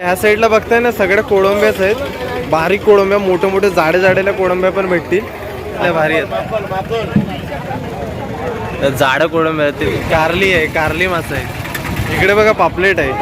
ह्या साईडला बघताय ना सगळ्या कोळंब्याच आहेत. बारीक कोळंब्या मोठे मोठे जाडे जाडेल्या कोळंब्या पण भेटतील. लय भारी आहेत. जाड कोळंब्या आहेत. ते कारली आहे कारली मासा आहे. इकडे बघा पापलेट आहे.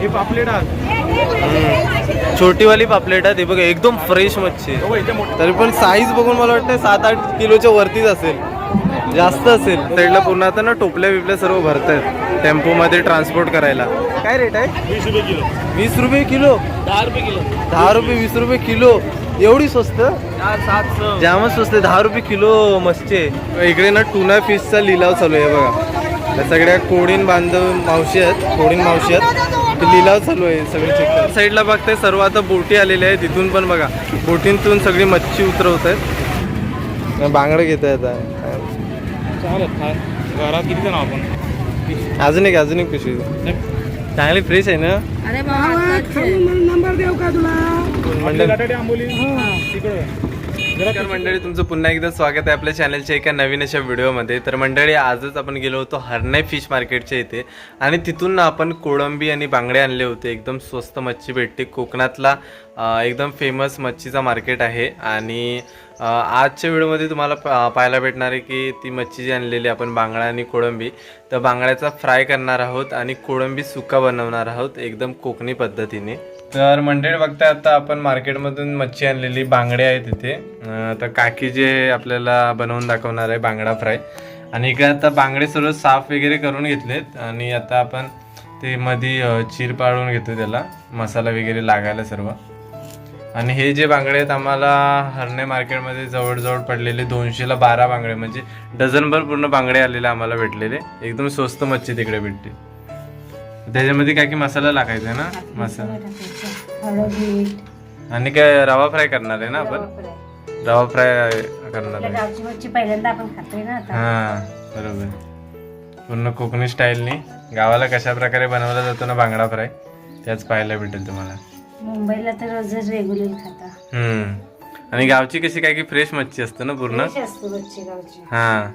ही पापलेट छोटीवाली पापलेट आहे ते बघा एकदम फ्रेश मच्छी आहे. तरी पण साईज बघून मला वाटतं सात आठ किलोच्या वरतीच असेल. जास्त असेल. साईडला पूर्ण आता ना टोपल्या बिपल्या सर्व भरत आहेत टेम्पोमध्ये ट्रान्सपोर्ट करायला. काय रेट आहे? वीस रुपये किलो. वीस रुपये किलो? दहा रुपये किलो. दहा रुपये वीस रुपये किलो. एवढी स्वस्त? चार सात सौ जामच स्वस्त आहे. दहा रुपये किलो मच्छी आहे. इकडे ना टुना फिशचा लिलाव चालू आहे बघा. या सगळ्या कोडीन बांधव मावशी आहेत. कोडीन मावशी आहेत. लिलाव चालू आहे सगळे चेक साईडला बघताय सर्व आता बोटी आलेल्या आहेत. तिथून पण बघा. बोटींतून सगळी मच्छी उतरवत आहेत बांगडं घेत आहेत चालेल घरात किती जण आपण? अजून एक अजून एक पिशवी. चांगली फ्रेश आहे ना? अरे नंबर देऊ का तुला? मंडळ. आंबोली तिकडं नमस्कार मंडळी तुमचं पुन्हा एकदा स्वागत आहे आपल्या चॅनलच्या एका नवीन अशा व्हिडिओमध्ये. तर मंडळी आजच आपण गेलो होतो हरणाई फिश मार्केटच्या इथे. आणि तिथून ना आपण कोळंबी आणि बांगडे आणले होते. एकदम स्वस्त मच्छी भेटते. कोकणातला एकदम फेमस मच्छीचा मार्केट आहे. आणि आजच्या व्हिडिओमध्ये तुम्हाला प- पाहायला भेटणार आहे की ती मच्छी जी आणलेली आपण बांगडा आणि कोळंबी. तर बांगड्याचा फ्राय करणार आहोत आणि कोळंबी सुका बनवणार आहोत एकदम कोकणी पद्धतीने. तर मंडळी बघताय आता आपण मार्केटमधून मच्छी आणलेली बांगडे आहेत तिथे तर काकी जे आपल्याला बनवून दाखवणार आहे बांगडा फ्राय. आणि इकडे आता बांगडे सर्व साफ वगैरे करून घेतलेत. आणि आता आपण ते मध्ये चीर पाळून घेतो त्याला मसाला वगैरे लागायला सर्व. आणि हे जे बांगडे आहेत आम्हाला हरणे मार्केटमध्ये जवळजवळ पडलेले दोनशेला बारा बांगडे म्हणजे डझनभर पूर्ण बांगडे आलेले आम्हाला भेटलेले. एकदम स्वस्त मच्छी तिकडे भेटते त्याच्यामध्ये काय की मसाला लागायचा आहे ना? मसाला. हळद आणि काय रवा फ्राय करणार आहे ना आपण? रवा फ्राय. करणार आहे. गावची मच्छी पहिल्यांदा आपण खातोय ना आता. हा बरोबर. पूर्ण कोकणी स्टाईलनी. गावाला कशा प्रकारे बनवला जातो ना बांगडा फ्राय त्याच पाहायला भेटेल तुम्हाला. मुंबईला तर रोजच रेग्युलर खाता. हम्म. आणि गावची कशी काय की फ्रेश मच्छी असते ना पूर्ण? फ्रेश असते मच्छी गावची. हा.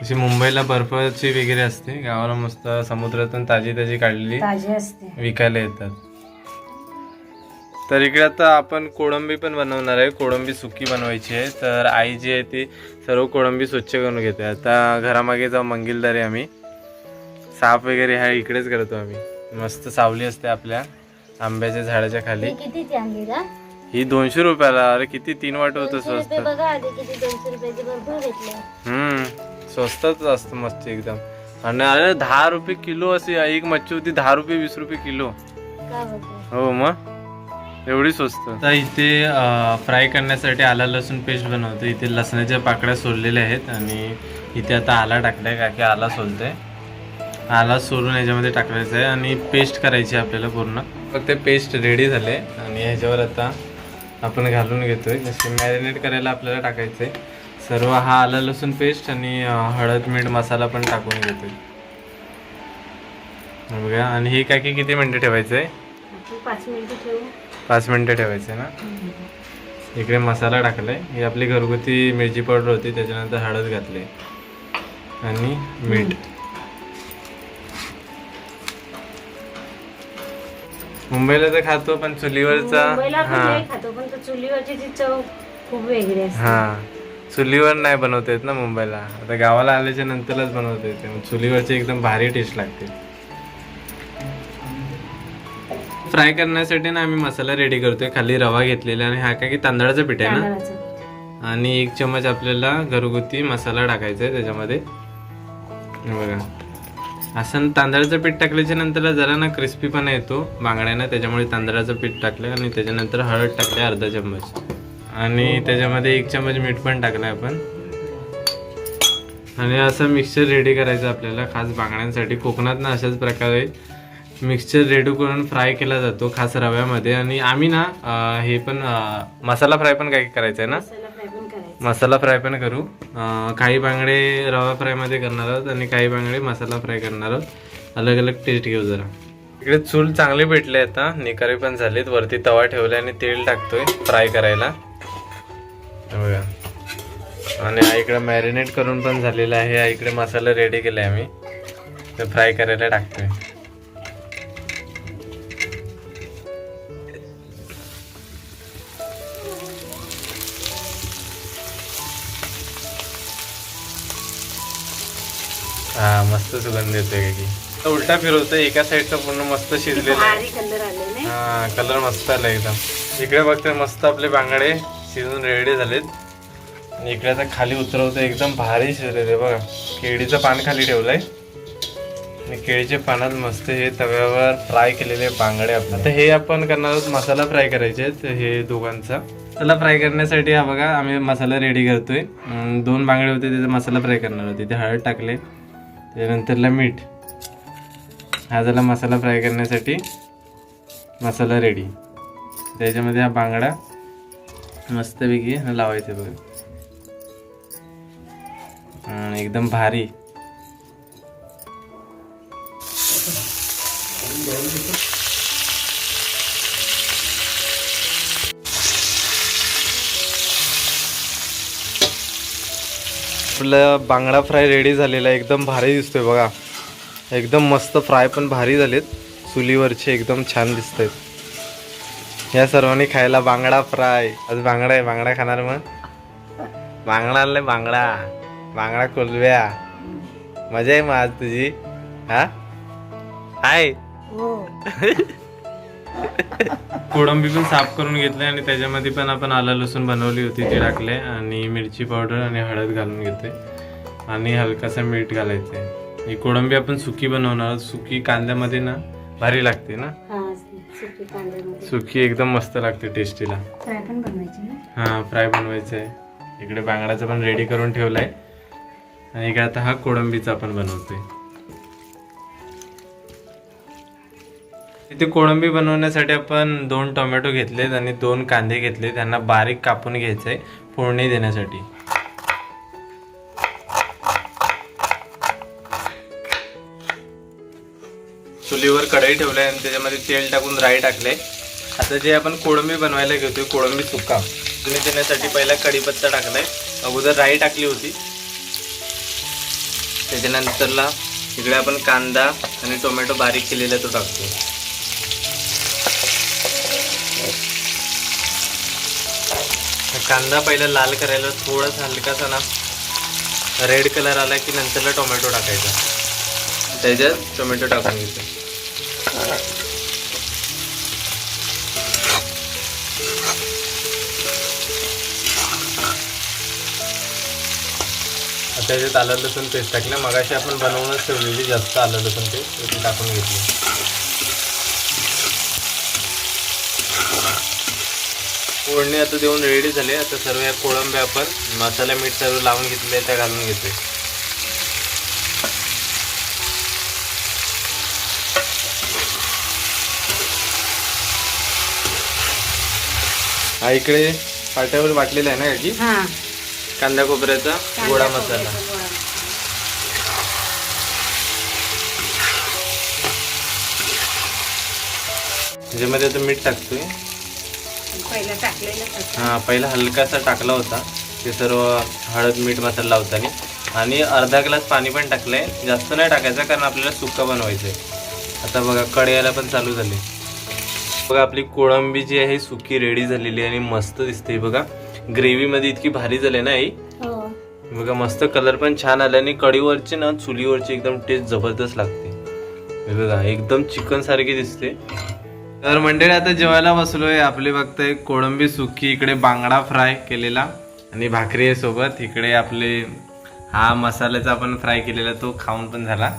कशी मुंबईला बर्फाची वगैरे असते गावाला मस्त समुद्रातून ताजी ताजी काढलेली ताजी असते. विकायला येतात. तर इकडे आता आपण कोळंबी पण बनवणार आहे कोळंबी सुकी बनवायची आहे. तर आई जी आहे ती सर्व कोळंबी स्वच्छ करून घेते. आता घरामागे जाऊ मंगिलदारे आम्ही. साफ वगैरे हा इकडेच करतो आम्ही. मस्त सावली असते आपल्या आंब्याच्या झाडाच्या खाली. किती ही दोनशे रुपयाला. अरे किती तीन वाट होतं स्वस्त. बघा आधी किती दोनशे रुपयाचे भरपूर भेटले. हम्म स्वस्तच असतं मस्त एकदम. आणि अरे दहा रुपये किलो अशी एक मच्छी होती दहा रुपये वीस रुपये किलो. हो मग? एवढी स्वस्त. तर इथे फ्राय करण्यासाठी आला लसूण पेस्ट बनवतो. इथे लसणाच्या पाकळ्या सोललेल्या आहेत आणि इथे आता आला टाकलाय का की आला सोलतोय. आला सोलून याच्यामध्ये टाकायचं आहे आणि पेस्ट करायची आहे आपल्याला पूर्ण. फक्त पेस्ट रेडी झाले आणि ह्याच्यावर आता आपण घालून घेतोय. जसे मॅरिनेट करायला आपल्याला टाकायचं आहे सर्व हा आला लसूण पेस्ट आणि हळद मीठ मसाला पण टाकून घेतोय. हे बघा आणि हे काय की किती मिनटं ठेवायचं आहे पाच मिनिटं ठेवू. पाच मिनटं ठेवायचे ना? इकडे मसाला टाकलाय. ही आपली घरगुती मिरची पावडर होती त्याच्यानंतर हळद घातली. आणि मीठ. मुंबईला तर खातो पण चुलीवरचा मुंबईला आपण हा. नाही खातो पण तो चुलीवरची ती चव खूप वेगळी असते. हा. चुलीवर नाही बनवता येत ना मुंबईला. आता गावाला आल्याच्या नंतरच बनवता येते. मग चुलीवरची एकदम भारी टेस्ट लागते. फ्राय करण्यासाठी ना आम्ही मसाला रेडी करतोय. खाली रवा घेतलेला आणि हा काय की तांदळाचं पीठ आहे ना? तांदळाचं. आणि एक चमच आपल्याला घरगुती मसाला टाकायचा आहे त्याच्यामध्ये. हे बघा. असं तांदळाचं पीठ टाकल्याच्या नंतर जरा ना क्रिस्पीपणा येतो. बांगड्यांना त्याच्यामुळे तांदळाचं पीठ टाकलं आणि त्याच्यानंतर हळद टाकले अर्धा चम्मच. आणि त्याच्यामध्ये एक चम्मच मीठ पण टाकलं आपण. आणि असं मिक्सचर रेडी करायचं आपल्याला. खास बांगड्यांसाठी कोकणात ना अशाच प्रकारे मिक्सचर रेडी करून फ्राय केला जातो खास रव्यामध्ये. आणि आम्ही ना हे पण मसाला फ्राय पण काय करायचं आहे ना? मसाला फ्राय पण करू. काही बांगडे रवा फ्रायमध्ये करणार आहोत आणि काही बांगडे मसाला फ्राय करणार आहोत. अलग अलग टेस्ट घेऊ जरा. इकडे चूल चांगले भेटले आता. निकारे पण झालेत. वरती तवा ठेवले आणि तेल टाकतोय फ्राय करायला. बघा. आणि हा इकडे मॅरिनेट करून पण झालेलं आहे. इकडे मसाला रेडी केला आहे आम्ही. तर फ्राय करायला टाकतोय. हा मस्त सुगंध येतोय की. उलटा फिरवतोय एका साईडचा पूर्ण मस्त शिजलेला आहे. हा कलर मस्त आला एकदम. इकडे बघतोय मस्त आपले बांगडे शिजून रेडी झालेत. आणि इकडे आता खाली उतरवतोय एकदम भारी शिजलेले बघा. केळीचं पान खाली ठेवलंय. आणि केळीच्या पानात मस्त हे तव्यावर फ्राय केलेले बांगडे आता हे आपण करणार आहोत मसाला फ्राय करायचे हे दोघांचा. त्याला फ्राय करण्यासाठी हा बघा आम्ही मसाला रेडी करतोय. दोन बांगडे होते त्याचा मसाला फ्राय करणार होते. ते हळद टाकले. त्याच्यानंतरला मीठ. हा झाला मसाला फ्राय करण्यासाठी मसाला रेडी त्याच्यामध्ये हा बांगडा मस्तपैकी हा लावायचा बघा. एकदम भारी. आपलं बांगडा फ्राय रेडी झालेला एकदम भारी दिसतोय बघा. एकदम मस्त फ्राय पण भारी झालेत. चुलीवरचे एकदम छान दिसत आहेत या सर्वांनी खायला बांगडा फ्राय. आज बांगडा आहे. बांगडा खाणार मग? बांगडा आणलाय बांगडा. बांगडा कोलव्या मजा आहे मग आज तुझी? हा? हाय. हो. कोळंबी पण साफ करून घेतले आणि त्याच्यामध्ये पण आपण आलं लसूण बनवली होती ती टाकले आणि मिरची पावडर आणि हळद घालून घेते आणि हलकासा मीठ घालायचे. ही कोळंबी आपण सुकी बनवणार. सुकी कांद्यामध्ये ना भारी लागते ना? सुकी एकदम मस्त लागते टेस्टीला. हा फ्राय बनवायचं आहे इकडे बांगड्याचं पण रेडी करून ठेवलंय. आणि इकडे आता हा कोळंबीचा आपण बनवतोय. इथे कोळंबी बनवण्यासाठी आपण दोन टोमॅटो घेतलेत आणि दोन कांदे घेतले त्यांना बारीक कापून घ्यायचंय फोडणी देण्यासाठी. चुलीवर कढई ठेवलाय आणि त्याच्यामध्ये तेल टाकून राई टाकले आता जे आपण कोळंबी बनवायला घेतोय कोळंबी सुका तुम्ही देण्यासाठी पहिला कढीपत्ता टाकलाय. अगोदर राई टाकली होती. त्याच्यानंतरला इकडे आपण कांदा आणि टोमॅटो बारीक केलेला तो टाकतो कांदा पहिला लाल करायला थोडासा हलकासा ना रेड कलर आला की नंतरला टोमॅटो टाकायचा. त्याच्यात टोमॅटो टाकून घ्यायचं. त्याच्यात आलं लसूण पेस्ट टाकलं. मगाशी आपण बनवूनच ठेवलेली जास्त आलं लसूण पेस्ट टाकून घेतली. फोडणी आता देऊन रेडी झाले. आता सर्व या कोळंबे आपण मसाला मीठ सर्व लावून घेतले त्या घालून घेतोय. हा इकडे पाट्यावर वाटलेला आहे ना याची? हा. कांदा खोबऱ्याचा गोडा मसाला. त्याच्यामध्ये आता मीठ टाकतोय. पहिला टाकलेलं हा पहिला हलकासा टाकला होता. ते सर्व हळद मीठ मसाला लावताना. आणि अर्धा ग्लास पाणी पण टाकलंय. जास्त नाही टाकायचं कारण आपल्याला सुक्का बनवायचंय. आता बघा कड्याला पण चालू झाले. बघा आपली कोळंबी जी आहे सुकी रेडी झालेली आहे आणि मस्त दिसते बघा. ग्रेव्ही मध्ये इतकी भारी झाली ना आई? हो. बघा मस्त कलर पण छान आला आणि कढीवरची ना चुलीवरची एकदम टेस्ट जबरदस्त लागते. हे बघा एकदम चिकन सारखी दिसते. तर मंडळी आता जेवायला बसलोय. आपले बघताय कोळंबी सुकी इकडे बांगडा फ्राय केलेला आणि भाकरी आहे सोबत. इकडे आपले हा मसाल्याचा आपण फ्राय केलेला तो खाऊन पण झाला.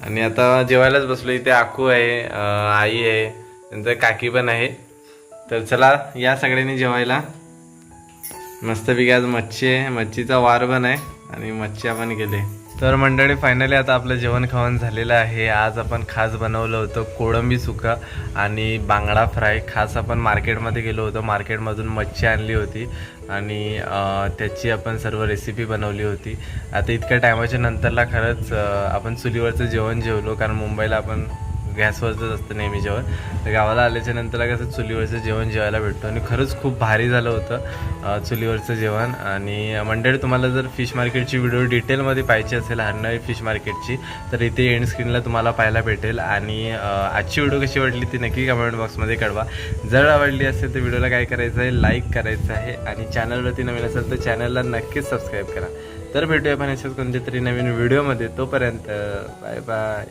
आणि आता जेवायलाच बसलो इथे आकू आहे आई आहे नंतर काकी पण आहे. तर चला या सगळ्यांनी जेवायला. मस्तपैकी आज मच्छी आहे. मच्छीचा वार पण आहे आणि मच्छी आपण गेले तर मंडळी फायनली आता आपलं जेवण खावण झालेलं आहे. आज आपण खास बनवलं होतं कोळंबी सुका आणि बांगडा फ्राय. खास आपण मार्केटमध्ये गेलो होतो. मार्केटमधून मच्छी आणली होती आणि त्याची आपण सर्व रेसिपी बनवली होती. आता इतक्या टायमाच्या नंतरला खरंच आपण चुलीवरचं जेवण जेवलो कारण मुंबईला आपण गॅसवरच असतं नेहमी जेवण. तर गावाला आल्याच्यानंतर कसं चुलीवरचं जेवण जेवायला भेटतो. आणि खरंच खूप भारी झालं होतं चुलीवरचं जेवण. आणि मंडळी तुम्हाला जर फिश मार्केटची व्हिडिओ डिटेलमध्ये पाहिजे असेल हरणारी फिश मार्केटची तर इथे एंड स्क्रीनला तुम्हाला पाहायला भेटेल. आणि आजची व्हिडिओ कशी वाटली ती नक्की कमेंट बॉक्समध्ये कळवा. जर आवडली असेल तर व्हिडिओला काय करायचं आहे लाईक करायचं आहे. आणि चॅनलवरती नवीन असेल तर चॅनलला नक्कीच सबस्क्राईब करा. तर भेटूया पण अशाच कोणत्या तरी नवीन व्हिडिओमध्ये. तोपर्यंत बाय बाय